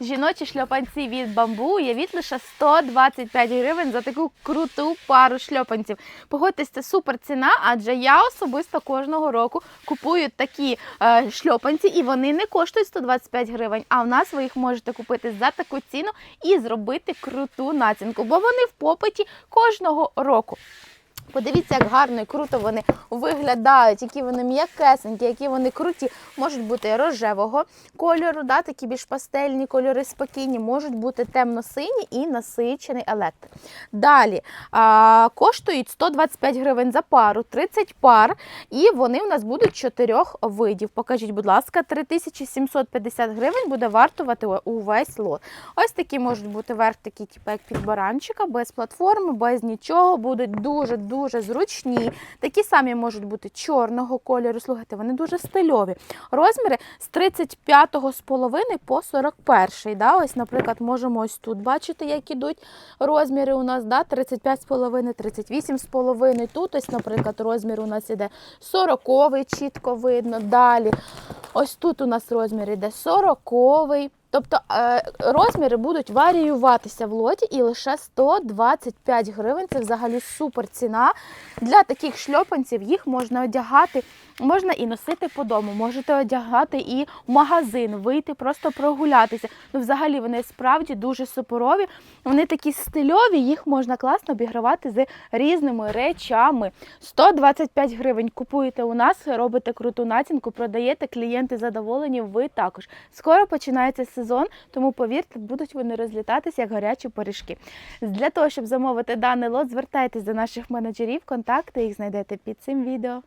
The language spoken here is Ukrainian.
Жіночі шльопанці від бамбу уявіть лише 125 гривень за таку круту пару шльопанців. Погодьтесь, це супер ціна, адже я особисто кожного року купую такі е, шльопанці, і вони не коштують 125 гривень. А в нас ви їх можете купити за таку ціну і зробити круту націнку, бо вони в попиті кожного року. Подивіться, як гарно і круто вони виглядають, які вони м'якесенькі, які вони круті. Можуть бути рожевого кольору, да, такі більш пастельні кольори спокійні, можуть бути темно-сині і насичений електр. Далі а, коштують 125 гривень за пару, 30 пар, і вони в нас будуть чотирьох видів. Покажіть, будь ласка, 3750 гривень буде вартувати увесь лот. Ось такі можуть бути верх, такі, типу, як під баранчика, без платформи, без нічого. Будуть дуже дуже зручні. Такі самі можуть бути чорного кольору. Слухайте, вони дуже стильові. Розміри з 35 з половини по 41. Да? Ось, наприклад, можемо ось тут бачити, як ідуть розміри у нас, да? 35 з половини, 38 з половини. Тут ось, наприклад, розмір у нас іде 40 чітко видно. Далі. Ось тут у нас розмір іде 40-й. Тобто е, розміри будуть варіюватися в лоті і лише 125 гривень. Це взагалі супер ціна. Для таких шльопанців їх можна одягати, можна і носити по дому, можете одягати і в магазин, вийти, просто прогулятися. Ну, взагалі вони справді дуже супорові. Вони такі стильові, їх можна класно обігравати з різними речами. 125 гривень купуєте у нас, робите круту націнку, продаєте, клієнти задоволені, ви також. Скоро починається сезон, тому повірте, будуть вони розлітатися як гарячі пиріжки. Для того, щоб замовити даний лот, звертайтесь до наших менеджерів, контакти їх знайдете під цим відео.